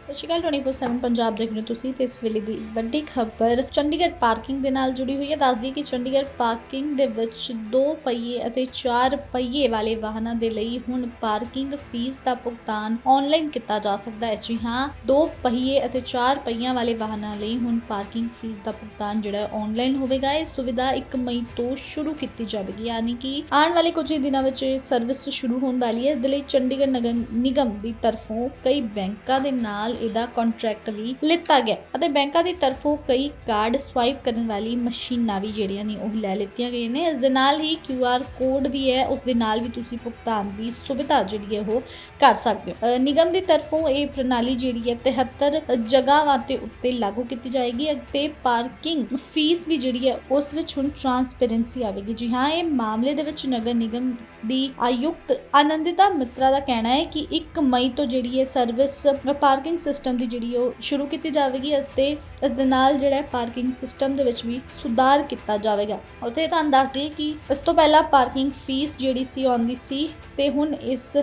ਸਤਿ ਸ਼੍ਰੀ ਅਕਾਲ 24/7 ਪੰਜਾਬ ਦੇਖ ਰਹੇ ਹੋ ਤੁਸੀਂ ਤੇ ਇਸ ਵੇਲੇ ਦੀ ਵੱਡੀ ਖਬਰ ਚੰਡੀਗੜ੍ਹ ਪਾਰਕਿੰਗ ਦੇ ਨਾਲ ਜੁੜੀ ਹੋਈ ਹੈ। ਦੱਸਦੀ ਕਿ ਚੰਡੀਗੜ੍ਹ ਪਾਰਕਿੰਗ ਦੇ ਵਿੱਚ ਦੋ ਪਹੀਏ ਅਤੇ ਚਾਰ ਪਹੀਏ ਵਾਲੇ ਵਾਹਨਾਂ ਦੇ ਲਈ ਹੁਣ ਪਾਰਕਿੰਗ ਫੀਸ ਦਾ ਭੁਗਤਾਨ ਆਨਲਾਈਨ ਕੀਤਾ ਜਾ ਸਕਦਾ ਹੈ। ਜੀ ਹਾਂ, ਦੋ ਪਹੀਏ ਅਤੇ ਚਾਰ ਪਹੀਆਂ ਵਾਲੇ ਵਾਹਨਾਂ ਲਈ ਹੁਣ ਪਾਰਕਿੰਗ ਫੀਸ ਦਾ ਭੁਗਤਾਨ ਜਿਹੜਾ ਹੈ ਆਨਲਾਈਨ ਹੋਵੇਗਾ। ਇਹ ਸੁਵਿਧਾ 1 ਮਈ ਤੋਂ ਸ਼ੁਰੂ ਕੀਤੀ ਜਾਵੇਗੀ, ਯਾਨੀ ਕਿ ਆਉਣ ਵਾਲੇ ਕੁਝ ਹੀ ਦਿਨਾਂ ਵਿੱਚ ਇਹ ਸਰਵਿਸ ਸ਼ੁਰੂ ਹੋਣ ਵਾਲੀ ਹੈ। ਇਸ ਦੇ ਲਈ ਚੰਡੀਗੜ੍ਹ ਨਗਰ ਨਿਗਮ ਦੀ ਤਰਫੋਂ ਕਈ ਬੈਂਕਾਂ ਦੇ ਨਾਲ ਇਹਦਾ ਕੰਟਰੈਕਟ ਵੀ ਲਿੱਤਾ ਗਿਆ। ਅਤੇ ਬੈਂਕਾਂ ਦੀ ਤਰਫੋਂ ਕਈ ਕਾਰਡ ਸਵਾਈਪ ਕਰਨ ਵਾਲੀ ਮਸ਼ੀਨਾਂ ਵੀ ਜਿਹੜੀਆਂ ਨੇ ਉਹ ਲੈ ਲਿੱਤੀਆਂ ਗਈਆਂ ਨੇ। ਇਸ ਦੇ ਨਾਲ ਹੀ QR ਕੋਡ ਵੀ ਹੈ, ਉਸ ਦੇ ਨਾਲ ਵੀ ਤੁਸੀਂ ਭੁਗਤਾਨ ਦੀ ਸੁਵਿਧਾ ਜਿਹੜੀ ਹੈ ਉਹ ਕਰ ਸਕਦੇ ਹੋ। ਨਿਗਮ ਦੀ ਤਰਫੋਂ ਇਹ ਪ੍ਰਣਾਲੀ ਜਿਹੜੀ ਹੈ 73 ਜਗ੍ਹਾਵਾਂ ਤੇ ਉੱਤੇ ਲਾਗੂ ਕੀਤੀ ਜਾਏਗੀ ਅਤੇ ਪਾਰਕਿੰਗ ਫੀਸ ਵੀ ਜਿਹੜੀ ਹੈ ਉਸ ਵਿੱਚ ਹੁਣ ਟ੍ਰਾਂਸਪੇਰੈਂਸੀ ਆਵੇਗੀ। ਜੀ ਹਾਂ, ਇਹ ਮਾਮਲੇ ਦੇ ਵਿੱਚ ਨਗਰ ਨਿਗਮ ਦੀ ਆਯੁਕਤ ਆਨੰਦਿਤਾ ਮਿੱਤਰਾ ਦਾ ਕਹਿਣਾ ਹੈ ਕਿ 1 ਮਈ ਤੋਂ ਜਿਹੜੀ ਹੈ ਸਰਵਿਸ, ਪਾਰਕਿੰਗ ਸਿਸਟਮ ਦੀ ਜਿਹੜੀ ਉਹ ਸ਼ੁਰੂ ਕੀਤੀ ਜਾਵੇਗੀ ਅਤੇ ਇਸ ਦੇ ਨਾਲ ਜਿਹੜਾ ਪਾਰਕਿੰਗ ਸਿਸਟਮ ਦੇ ਵਿੱਚ ਵੀ ਸੁਧਾਰ ਕੀਤਾ ਜਾਵੇਗਾ। ਉੱਥੇ ਤੁਹਾਨੂੰ ਦੱਸ ਦਈਏ ਕਿ ਇਸ ਤੋਂ ਪਹਿਲਾਂ ਪਾਰਕਿੰਗ ਫੀਸ ਜਿਹੜੀ ਸੀ ਆਉਂਦੀ ਸੀ ਤੇ ਹੁਣ ਇਸ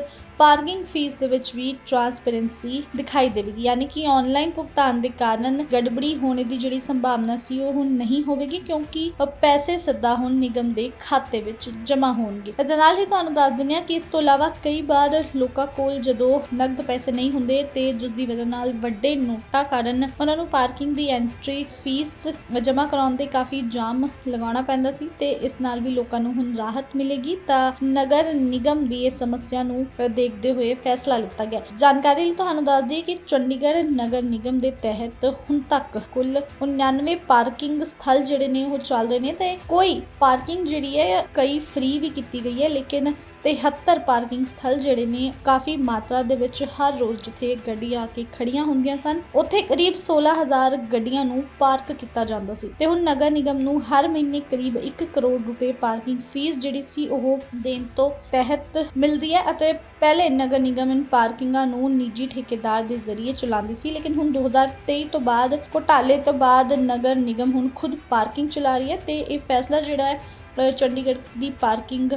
ਪਾਰਕਿੰਗ ਫੀਸ ਦੇ ਵਿੱਚ ਵੀ ਟਰਾਂਸਪੇਰੈਂਸੀ ਦਿਖਾਈ ਦੇਵੇਗੀ, ਯਾਨੀ ਕਿ ਆਨਲਾਈਨ ਭੁਗਤਾਨ ਦੇ ਕਾਰਨ ਗੜਬੜੀ ਹੋਣੇ ਦੀ ਜਿਹੜੀ ਸੰਭਾਵਨਾ ਸੀ ਉਹ ਹੁਣ ਨਹੀਂ ਹੋਵੇਗੀ, ਕਿਉਂਕਿ ਪੈਸੇ ਸਿੱਧਾ ਹੁਣ ਨਿਗਮ ਦੇ ਖਾਤੇ ਵਿੱਚ ਜਮ੍ਹਾਂ ਹੋਣਗੇ। ਇਸ ਨਾਲ ਹੀ ਤੁਹਾਨੂੰ ਦੱਸ ਦਿੰਦੇ ਹਾਂ ਕਿ ਇਸ ਤੋਂ ਇਲਾਵਾ ਕਈ ਵਾਰ ਲੋਕਾਂ ਕੋਲ ਜਦੋਂ ਨਕਦ ਪੈਸੇ ਨਹੀਂ ਹੁੰਦੇ ਤੇ ਜਿਸ ਦੀ ਵਜ੍ਹਾ ਨਾਲ ਵੱਡੇ ਨੋਟਾਂ ਕਾਰਨ ਉਹਨਾਂ ਨੂੰ ਪਾਰਕਿੰਗ ਦੀ ਐਂਟਰੀ ਫੀਸ ਜਮ੍ਹਾਂ ਕਰਾਉਣ ਦੇ ਕਾਫੀ ਜਾਮ ਲਗਾਉਣਾ ਪੈਂਦਾ ਸੀ ਤੇ ਇਸ ਨਾਲ ਵੀ ਲੋਕਾਂ ਨੂੰ ਹੁਣ ਰਾਹਤ ਮਿਲੇਗੀ, ਤਾਂ ਨਗਰ ਨਿਗਮ ਦੀ ਇਹ ਸਮੱਸਿਆ ਨੂੰ ਦੇਖ ਦੇਖਦੇ ਹੋਏ ਫੈਸਲਾ ਲਿੱਤਾ ਗਿਆ। ਜਾਣਕਾਰੀ ਲਈ ਤੁਹਾਨੂੰ ਦੱਸ ਦਈਏ ਕਿ ਚੰਡੀਗੜ੍ਹ ਨਗਰ ਨਿਗਮ ਦੇ ਤਹਿਤ ਹੁਣ ਤੱਕ ਕੁੱਲ 99 ਪਾਰਕਿੰਗ ਸਥਲ ਜਿਹੜੇ ਨੇ ਉਹ ਚੱਲ ਰਹੇ ਨੇ ਤੇ ਕੋਈ ਪਾਰਕਿੰਗ ਜਿਹੜੀ ਹੈ, ਕਈ ਫ੍ਰੀ ਵੀ ਕੀਤੀ ਗਈ ਹੈ, ਲੇਕਿਨ 73 ਪਾਰਕਿੰਗ ਸਥਲ ਜਿਹੜੇ ਨੇ, ਕਾਫੀ ਮਾਤਰਾ ਦੇ ਵਿੱਚ ਹਰ ਰੋਜ਼ ਜਿੱਥੇ ਗੱਡੀਆਂ ਆ ਕੇ ਖੜੀਆਂ ਹੁੰਦੀਆਂ ਸਨ, ਉੱਥੇ ਕਰੀਬ 16000 ਗੱਡੀਆਂ ਨੂੰ ਪਾਰਕ ਕੀਤਾ ਜਾਂਦਾ ਸੀ। ਤੇ ਹੁਣ ਨਗਰ ਨਿਗਮ ਨੂੰ ਹਰ ਮਹੀਨੇ ਕਰੀਬ 1 ਕਰੋੜ ਰੁਪਏ ਪਾਰਕਿੰਗ ਫੀਸ ਜਿਹੜੀ ਸੀ, ਉਹ ਦੇਣ ਤੋਂ ਤਹਿਤ ਮਿਲਦੀ ਹੈ ਅਤੇ ਪਹਿਲੇ ਨਗਰ ਨਿਗਮ ਇਨ ਪਾਰਕਿੰਗਾਂ ਨੂੰ ਨਿੱਜੀ ਠੇਕੇਦਾਰ ਦੇ ਜ਼ਰੀਏ ਚਲਾਉਂਦੀ ਸੀ, ਲੇਕਿਨ ਹੁਣ 2023 ਤੋਂ ਬਾਅਦ, ਘੁਟਾਲੇ ਤੋਂ ਬਾਅਦ ਨਗਰ ਨਿਗਮ ਹੁਣ ਖੁਦ ਪਾਰਕਿੰਗ ਚਲਾ ਰਹੀ ਹੈ ਤੇ ਇਹ ਫੈਸਲਾ ਜਿਹੜਾ ਹੈ ਚੰਡੀਗੜ੍ਹ ਦੀ ਪਾਰਕਿੰਗ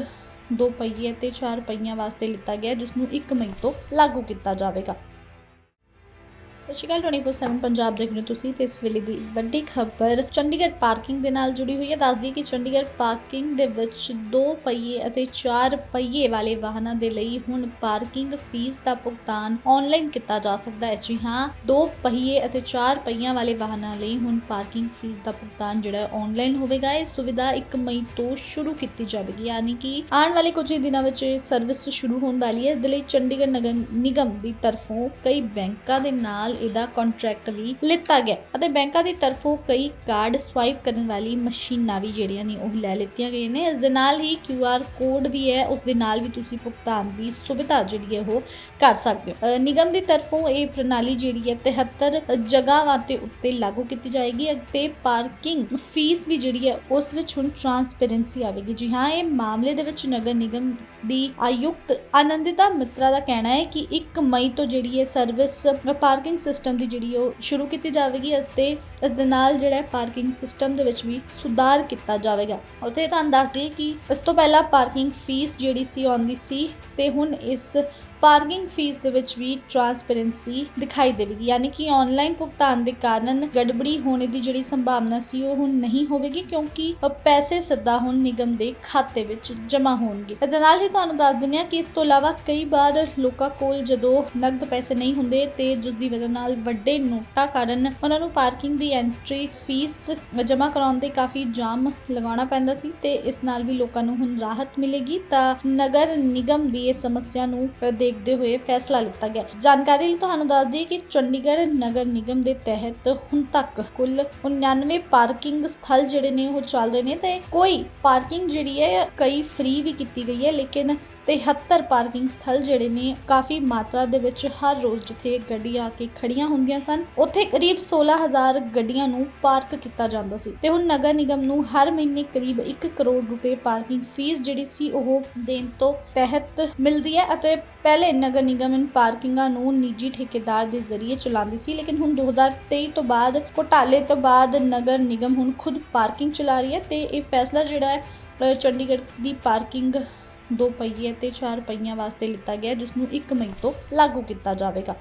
ਦੋ ਪਹੀਏ ਅਤੇ ਚਾਰ ਪਹੀਆਂ ਵਾਸਤੇ ਲਿੱਤਾ ਗਿਆ ਜਿਸ ਨੂੰ 1 ਮਈ ਤੋਂ ਲਾਗੂ ਕੀਤਾ ਜਾਵੇਗਾ। ਸਤਿ ਸ਼੍ਰੀ ਅਕਾਲ 24/7 ਪੰਜਾਬ ਦੇਖ ਰਹੇ ਹੋ ਤੁਸੀਂ ਤੇ ਇਸ ਵੇਲੇ ਦੀ ਵੱਡੀ ਖਬਰ ਚੰਡੀਗੜ੍ਹ ਪਾਰਕਿੰਗ ਦੇ ਨਾਲ ਜੁੜੀ ਹੋਈ ਹੈ। ਦੱਸਦੀ ਕਿ ਚੰਡੀਗੜ੍ਹ ਪਾਰਕਿੰਗ ਦੇ ਵਿੱਚ ਦੋ ਪਹੀਏ ਅਤੇ ਚਾਰ ਪਹੀਏ ਵਾਲੇ ਵਾਹਨਾਂ ਦੇ ਲਈ ਹੁਣ ਪਾਰਕਿੰਗ ਫੀਸ ਦਾ ਭੁਗਤਾਨ ਆਨਲਾਈਨ ਕੀਤਾ ਜਾ ਸਕਦਾ ਹੈ। ਜੀ ਹਾਂ, ਦੋ ਪਹੀਏ ਅਤੇ ਚਾਰ ਪਹੀਆਂ ਵਾਲੇ ਵਾਹਨਾਂ ਲਈ ਹੁਣ ਪਾਰਕਿੰਗ ਫੀਸ ਦਾ ਭੁਗਤਾਨ ਜਿਹੜਾ ਹੈ ਆਨਲਾਈਨ ਹੋਵੇਗਾ। ਇਹ ਸੁਵਿਧਾ 1 ਮਈ ਤੋਂ ਸ਼ੁਰੂ ਕੀਤੀ ਜਾਵੇਗੀ, ਯਾਨੀ ਕਿ ਆਉਣ ਵਾਲੇ ਕੁਝ ਹੀ ਦਿਨਾਂ ਵਿੱਚ ਇਹ ਸਰਵਿਸ ਸ਼ੁਰੂ ਹੋਣ ਵਾਲੀ ਹੈ। ਇਸ ਦੇ ਲਈ ਚੰਡੀਗੜ੍ਹ ਨਗਰ ਨਿਗਮ ਦੀ ਤਰਫੋਂ ਕਈ ਬੈਂਕਾਂ ਦੇ ਨਾਲ ਇਹਦਾ ਕੰਟਰੈਕਟ ਵੀ ਲਿੱਤਾ ਗਿਆ। ਅਤੇ ਬੈਂਕਾਂ ਦੀ ਤਰਫੋਂ ਕਈ ਕਾਰਡ ਸਵਾਈਪ ਕਰਨ ਵਾਲੀ ਮਸ਼ੀਨਾਂ ਵੀ ਜਿਹੜੀਆਂ ਨੇ ਉਹ ਲੈ ਲਿੱਤੀਆਂ ਗਈਆਂ ਨੇ। ਇਸ ਦੇ ਨਾਲ ਹੀ QR ਕੋਡ ਵੀ ਹੈ, ਉਸ ਦੇ ਨਾਲ ਵੀ ਤੁਸੀਂ ਭੁਗਤਾਨ ਦੀ ਸੁਵਿਧਾ ਜਿਹੜੀ ਹੈ ਉਹ ਕਰ ਸਕਦੇ ਹੋ। ਨਿਗਮ ਦੀ ਤਰਫੋਂ ਇਹ ਪ੍ਰਣਾਲੀ ਜਿਹੜੀ ਹੈ 73 ਜਗ੍ਹਾਵਾਂ ਤੇ ਉੱਤੇ ਲਾਗੂ ਕੀਤੀ ਜਾਏਗੀ ਅਤੇ ਪਾਰਕਿੰਗ ਫੀਸ ਵੀ ਜਿਹੜੀ ਹੈ ਉਸ ਵਿੱਚ ਹੁਣ ਟਰਾਂਸਪੇਰੈਂਸੀ ਆਵੇਗੀ। ਜੀ ਹਾਂ, ਇਹ ਮਾਮਲੇ ਦੇ ਵਿੱਚ ਨਗਰ ਨਿਗਮ ਦੀ ਆਯੁਕਤ ਆਨੰਦਿਤਾ ਮਿੱਤਰਾ ਦਾ ਕਹਿਣਾ ਹੈ ਕਿ 1 ਮਈ ਤੋਂ ਜਿਹੜੀ ਹੈ ਸਰਵਿਸ ਪਾਰਕਿੰਗ ਸਿਸਟਮ ਦੀ ਜਿਹੜੀ ਉਹ ਸ਼ੁਰੂ ਕੀਤੀ ਜਾਵੇਗੀ ਅਤੇ ਇਸ ਦੇ ਨਾਲ ਜਿਹੜਾ ਪਾਰਕਿੰਗ ਸਿਸਟਮ ਦੇ ਵਿੱਚ ਵੀ ਸੁਧਾਰ ਕੀਤਾ ਜਾਵੇਗਾ। ਉੱਥੇ ਤੁਹਾਨੂੰ ਦੱਸ ਦਈਏ ਕਿ ਇਸ ਤੋਂ ਪਹਿਲਾਂ ਪਾਰਕਿੰਗ ਫੀਸ ਜਿਹੜੀ ਸੀ, ਆਉਂਦੀ ਸੀ ਤੇ ਹੁਣ ਇਸ ਪਾਰਕਿੰਗ ਫੀਸ ਦੇ ਵਿੱਚ ਵੀ ਟ੍ਰਾਂਸਪੇਰੈਂਸੀ ਦਿਖਾਈ ਦੇਵੇਗੀ ਯਾਨੀ ਕਿ ਆਨਲਾਈਨ ਭੁਗਤਾਨ ਦੇ ਕਾਰਨ ਗੜਬੜੀ ਹੋਣੇ ਦੀ ਜਿਹੜੀ ਸੰਭਾਵਨਾ ਸੀ ਉਹ ਹੁਣ ਨਹੀਂ ਹੋਵੇਗੀ ਕਿਉਂਕਿ ਪੈਸੇ ਸਿੱਧਾ ਹੁਣ ਨਿਗਮ ਦੇ ਖਾਤੇ ਵਿੱਚ ਜਮ੍ਹਾਂ ਹੋਣਗੇ। ਇਸ ਨਾਲ ਹੀ ਤੁਹਾਨੂੰ ਦੱਸ ਦਿੰਦੇ ਹਾਂ ਕਿ ਇਸ ਤੋਂ ਇਲਾਵਾ ਕਈ ਵਾਰ ਲੋਕਾਂ ਕੋਲ ਜਦੋਂ ਨਕਦ ਪੈਸੇ ਨਹੀਂ ਹੁੰਦੇ ਤੇ ਜਿਸ ਦੀ ਵਜ੍ਹਾ ਨਾਲ ਵੱਡੇ ਨੋਟਾਂ ਕਾਰਨ ਉਹਨਾਂ ਨੂੰ ਪਾਰਕਿੰਗ ਦੀ ਐਂਟਰੀ ਫੀਸ ਜਮ੍ਹਾਂ ਕਰਾਉਣ ਦੇ ਕਾਫੀ ਜਾਮ ਲਗਾਉਣਾ ਪੈਂਦਾ ਸੀ ਤੇ ਇਸ ਨਾਲ ਵੀ ਲੋਕਾਂ ਨੂੰ ਹੁਣ ਰਾਹਤ ਮਿਲੇਗੀ ਤਾਂ ਨਗਰ ਨਿਗਮ ਦੀ ਇਹ ਸਮੱਸਿਆ ਨੂੰ ਅ, ਦੇਖਦੇ ਹੋਏ ਫੈਸਲਾ ਲਿੱਤਾ ਗਿਆ। ਜਾਣਕਾਰੀ ਲਈ ਤੁਹਾਨੂੰ ਦੱਸ ਦਈਏ ਕਿ ਚੰਡੀਗੜ੍ਹ ਨਗਰ ਨਿਗਮ ਦੇ ਤਹਿਤ ਹੁਣ ਤੱਕ ਕੁੱਲ 99 ਪਾਰਕਿੰਗ ਸਥਲ ਜਿਹੜੇ ਨੇ ਉਹ ਚੱਲ ਰਹੇ ਨੇ ਤੇ ਕੋਈ ਪਾਰਕਿੰਗ ਜਿਹੜੀ ਹੈ, ਕਈ ਫ੍ਰੀ ਵੀ ਕੀਤੀ ਗਈ ਹੈ, ਲੇਕਿਨ 73 ਪਾਰਕਿੰਗ ਸਥਲ ਜਿਹੜੇ ਨੇ, ਕਾਫੀ ਮਾਤਰਾ ਦੇ ਵਿੱਚ ਹਰ ਰੋਜ਼ ਜਿੱਥੇ ਗੱਡੀਆਂ ਆ ਕੇ ਖੜੀਆਂ ਹੁੰਦੀਆਂ ਸਨ, ਉੱਥੇ ਕਰੀਬ 16000 ਗੱਡੀਆਂ ਨੂੰ ਪਾਰਕ ਕੀਤਾ ਜਾਂਦਾ ਸੀ। ਤੇ ਹੁਣ ਨਗਰ ਨਿਗਮ ਨੂੰ ਹਰ ਮਹੀਨੇ ਕਰੀਬ 1 ਕਰੋੜ ਰੁਪਏ ਪਾਰਕਿੰਗ ਫੀਸ ਜਿਹੜੀ ਸੀ, ਉਹ ਦੇਣ ਤੋਂ ਤਹਿਤ ਮਿਲਦੀ ਹੈ ਅਤੇ ਪਹਿਲੇ ਨਗਰ ਨਿਗਮ ਇਨ ਪਾਰਕਿੰਗਾਂ ਨੂੰ ਨਿੱਜੀ ਠੇਕੇਦਾਰ ਦੇ ਜ਼ਰੀਏ ਚਲਾਉਂਦੀ ਸੀ, ਲੇਕਿਨ ਹੁਣ 2023 ਤੋਂ ਬਾਅਦ, ਘੁਟਾਲੇ ਤੋਂ ਬਾਅਦ ਨਗਰ ਨਿਗਮ ਹੁਣ ਖੁਦ ਪਾਰਕਿੰਗ ਚਲਾ ਰਹੀ ਹੈ ਤੇ ਇਹ ਫੈਸਲਾ ਜਿਹੜਾ ਹੈ ਚੰਡੀਗੜ੍ਹ ਦੀ ਪਾਰਕਿੰਗ ਦੋ ਪਹੀਏ ਅਤੇ ਚਾਰ ਪਹੀਆਂ ਵਾਸਤੇ ਲਿੱਤਾ ਗਿਆ ਜਿਸ ਨੂੰ 1 ਮਈ ਤੋਂ ਲਾਗੂ ਕੀਤਾ ਜਾਵੇਗਾ।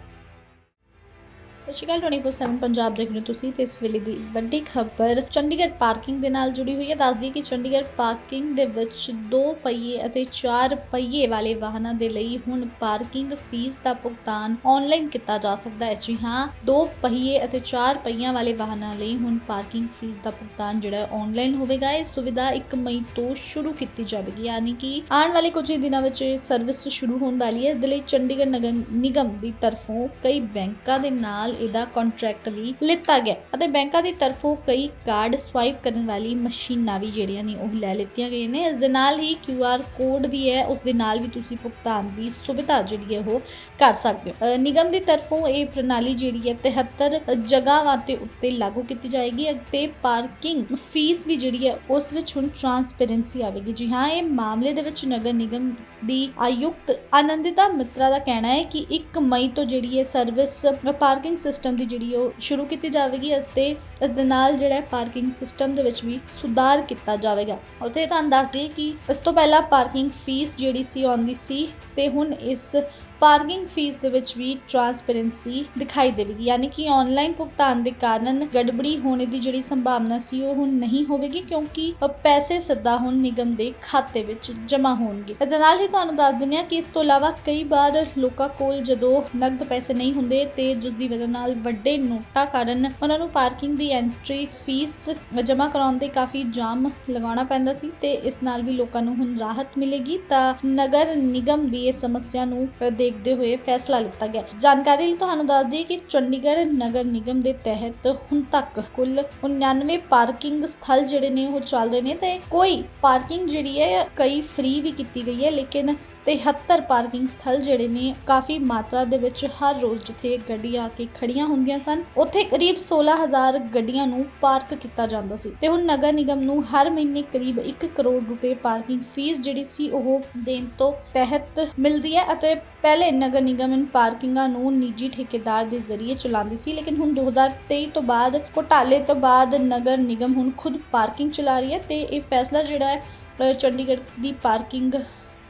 ਸਤਿ ਸ਼੍ਰੀ ਅਕਾਲ 24/7 ਪੰਜਾਬ ਦੇਖ ਰਹੇ ਹੋ ਤੁਸੀਂ ਤੇ ਇਸ ਵੇਲੇ ਦੀ ਵੱਡੀ ਖਬਰ, ਚੰਡੀਗੜ੍ਹ ਪਾਰਕਿੰਗ ਦੇ ਨਾਲ ਜੁੜੀ ਹੋਈ ਹੈ। ਦੱਸਦੀ ਕਿ ਚੰਡੀਗੜ੍ਹ ਪਾਰਕਿੰਗ ਦੇ ਵਿੱਚ ਦੋ ਪਹੀਏ ਅਤੇ ਚਾਰ ਪਹੀਏ ਵਾਲੇ ਵਾਹਨਾਂ ਦੇ ਲਈ ਹੁਣ ਪਾਰਕਿੰਗ ਫੀਸ ਦਾ ਭੁਗਤਾਨ ਆਨਲਾਈਨ ਕੀਤਾ ਜਾ ਸਕਦਾ ਹੈ। ਜੀ ਹਾਂ, ਦੋ ਪਹੀਏ ਅਤੇ ਚਾਰ ਪਹੀਆਂ ਵਾਲੇ ਵਾਹਨਾਂ ਲਈ ਹੁਣ ਪਾਰਕਿੰਗ ਫੀਸ ਦਾ ਭੁਗਤਾਨ ਜਿਹੜਾ ਹੈ ਆਨਲਾਈਨ ਹੋਵੇਗਾ। ਇਹ ਸੁਵਿਧਾ 1 ਮਈ ਤੋਂ ਸ਼ੁਰੂ ਕੀਤੀ ਜਾਵੇਗੀ, ਯਾਨੀ ਕਿ ਆਉਣ ਵਾਲੇ ਕੁਝ ਹੀ ਦਿਨਾਂ ਵਿੱਚ ਇਹ ਸਰਵਿਸ ਸ਼ੁਰੂ ਹੋਣ ਵਾਲੀ ਹੈ। ਇਸ ਦੇ ਲਈ ਚੰਡੀਗੜ੍ਹ ਨਗਰ ਨਿਗਮ ਦੀ ਤਰਫੋਂ ਕਈ ਬੈਂਕਾਂ ਦੇ ਨਾਲ ਇਹਦਾ ਕੰਟਰੈਕਟ ਵੀ ਲਿੱਤਾ ਗਿਆ। ਅਤੇ ਬੈਂਕਾਂ ਦੀ ਤਰਫੋਂ ਕਈ ਕਾਰਡ ਸਵਾਈਪ ਕਰਨ ਵਾਲੀ ਮਸ਼ੀਨਾਂ ਵੀ ਜਿਹੜੀਆਂ ਨੇ ਉਹ ਲੈ ਲਿੱਤੀਆਂ ਗਈਆਂ ਨੇ। ਇਸ ਦੇ ਨਾਲ ਹੀ QR ਕੋਡ ਵੀ ਹੈ, ਉਸ ਦੇ ਨਾਲ ਵੀ ਤੁਸੀਂ ਭੁਗਤਾਨ ਦੀ ਸੁਵਿਧਾ ਜਿਹੜੀ ਹੈ ਉਹ ਕਰ ਸਕਦੇ ਹੋ। ਨਿਗਮ ਦੀ ਤਰਫੋਂ ਇਹ ਪ੍ਰਣਾਲੀ ਜਿਹੜੀ ਹੈ 73 ਜਗ੍ਹਾਵਾਂ ਤੇ ਉੱਤੇ ਲਾਗੂ ਕੀਤੀ ਜਾਏਗੀ ਅਤੇ ਪਾਰਕਿੰਗ ਫੀਸ ਵੀ ਜਿਹੜੀ ਹੈ ਉਸ ਵਿੱਚ ਹੁਣ ਟ੍ਰਾਂਸਪੇਰੈਂਸੀ ਆਵੇਗੀ। ਜੀ ਹਾਂ, ਇਹ ਮਾਮਲੇ ਦੇ ਵਿੱਚ ਨਗਰ ਨਿਗਮ ਦੀ ਆਯੁਕਤ ਆਨੰਦਿਤਾ ਮਿੱਤਰਾ ਦਾ ਕਹਿਣਾ ਹੈ ਕਿ 1 ਮਈ ਤੋਂ ਜਿਹੜੀ ਹੈ ਸਰਵਿਸ ਪਾਰਕਿੰਗ ਸਿਸਟਮ ਦੀ ਜਿਹੜੀ ਉਹ ਸ਼ੁਰੂ ਕੀਤੀ ਜਾਵੇਗੀ ਅਤੇ ਇਸ ਦੇ ਨਾਲ ਜਿਹੜਾ ਪਾਰਕਿੰਗ ਸਿਸਟਮ ਦੇ ਵਿੱਚ ਵੀ ਸੁਧਾਰ ਕੀਤਾ ਜਾਵੇਗਾ। ਉੱਥੇ ਤੁਹਾਨੂੰ ਦੱਸ ਦਈਏ ਕਿ ਇਸ ਤੋਂ ਪਹਿਲਾਂ ਪਾਰਕਿੰਗ ਫੀਸ ਜਿਹੜੀ ਸੀ, ਆਉਂਦੀ ਸੀ ਤੇ ਹੁਣ ਇਸ ਪਾਰਕਿੰਗ ਫੀਸ ਦੇ ਵਿੱਚ ਵੀ ਟ੍ਰਾਂਸਪੇਰੈਂਸੀ ਦਿਖਾਈ ਦੇਵੇਗੀ, ਯਾਨੀ ਕਿ ਆਨਲਾਈਨ ਭੁਗਤਾਨ ਦੇ ਕਾਰਨ ਗੜਬੜੀ ਹੋਣੇ ਦੀ ਜਿਹੜੀ ਸੰਭਾਵਨਾ ਸੀ ਉਹ ਹੁਣ ਨਹੀਂ ਹੋਵੇਗੀ, ਕਿਉਂਕਿ ਪੈਸੇ ਸਿੱਧਾ ਹੁਣ ਨਿਗਮ ਦੇ ਖਾਤੇ ਵਿੱਚ ਜਮ੍ਹਾਂ ਹੋਣਗੇ। ਇਸ ਨਾਲ ਹੀ ਤੁਹਾਨੂੰ ਦੱਸ ਦਿੰਦੇ ਹਾਂ ਕਿ ਇਸ ਤੋਂ ਇਲਾਵਾ ਕਈ ਵਾਰ ਲੋਕਾਂ ਕੋਲ ਜਦੋਂ ਨਕਦ ਪੈਸੇ ਨਹੀਂ ਹੁੰਦੇ ਤੇ ਜਿਸ ਦੀ ਵਜ੍ਹਾ ਨਾਲ ਵੱਡੇ ਨੋਟਾਂ ਕਾਰਨ ਉਹਨਾਂ ਨੂੰ ਪਾਰਕਿੰਗ ਦੀ ਐਂਟਰੀ ਫੀਸ ਜਮ੍ਹਾਂ ਕਰਾਉਣ ਦੇ ਕਾਫੀ ਜਾਮ ਲਗਾਉਣਾ ਪੈਂਦਾ ਸੀ ਤੇ ਇਸ ਨਾਲ ਵੀ ਲੋਕਾਂ ਨੂੰ ਹੁਣ ਰਾਹਤ ਮਿਲੇਗੀ, ਤਾਂ ਨਗਰ ਨਿਗਮ ਦੀ ਇਹ ਸਮੱਸਿਆ ਨੂੰ ਦੇਖ ਦੇਖਦੇ ਹੋਏ ਫੈਸਲਾ ਲਿੱਤਾ ਗਿਆ। ਜਾਣਕਾਰੀ ਲਈ ਤੁਹਾਨੂੰ ਦੱਸ ਦਈਏ ਕਿ ਚੰਡੀਗੜ੍ਹ ਨਗਰ ਨਿਗਮ ਦੇ ਤਹਿਤ ਹੁਣ ਤੱਕ ਕੁੱਲ 99 ਪਾਰਕਿੰਗ ਸਥਲ ਜਿਹੜੇ ਨੇ ਉਹ ਚੱਲ ਰਹੇ ਨੇ ਤੇ ਕੋਈ ਪਾਰਕਿੰਗ ਜਿਹੜੀ ਹੈ, ਕਈ ਫ੍ਰੀ ਵੀ ਕੀਤੀ ਗਈ ਹੈ, ਲੇਕਿਨ 73 ਪਾਰਕਿੰਗ ਸਥਲ ਜਿਹੜੇ ਨੇ, ਕਾਫੀ ਮਾਤਰਾ ਦੇ ਵਿੱਚ ਹਰ ਰੋਜ਼ ਜਿੱਥੇ ਗੱਡੀਆਂ ਆ ਕੇ ਖੜੀਆਂ ਹੁੰਦੀਆਂ ਸਨ, ਉੱਥੇ ਕਰੀਬ 16000 ਗੱਡੀਆਂ ਨੂੰ ਪਾਰਕ ਕੀਤਾ ਜਾਂਦਾ ਸੀ। ਤੇ ਹੁਣ ਨਗਰ ਨਿਗਮ ਨੂੰ ਹਰ ਮਹੀਨੇ ਕਰੀਬ 1 ਕਰੋੜ ਰੁਪਏ ਪਾਰਕਿੰਗ ਫੀਸ ਜਿਹੜੀ ਸੀ, ਉਹ ਦੇਣ ਤੋਂ ਤਹਿਤ ਮਿਲਦੀ ਹੈ ਅਤੇ ਪਹਿਲੇ ਨਗਰ ਨਿਗਮ ਇਨ ਪਾਰਕਿੰਗਾਂ ਨੂੰ ਨਿੱਜੀ ਠੇਕੇਦਾਰ ਦੇ ਜ਼ਰੀਏ ਚਲਾਉਂਦੀ ਸੀ, ਲੇਕਿਨ ਹੁਣ 2023 ਤੋਂ ਬਾਅਦ, ਘੁਟਾਲੇ ਤੋਂ ਬਾਅਦ ਨਗਰ ਨਿਗਮ ਹੁਣ ਖੁਦ ਪਾਰਕਿੰਗ ਚਲਾ ਰਹੀ ਹੈ ਤੇ ਇਹ ਫੈਸਲਾ ਜਿਹੜਾ ਹੈ ਚੰਡੀਗੜ੍ਹ ਦੀ ਪਾਰਕਿੰਗ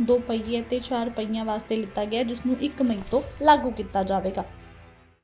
ਦੋ ਪਹੀਏ ਅਤੇ ਚਾਰ ਪਹੀਆਂ ਵਾਸਤੇ ਲਿੱਤਾ ਗਿਆ ਜਿਸ ਨੂੰ ਇੱਕ ਮਈ ਤੋਂ ਲਾਗੂ ਕੀਤਾ ਜਾਵੇਗਾ।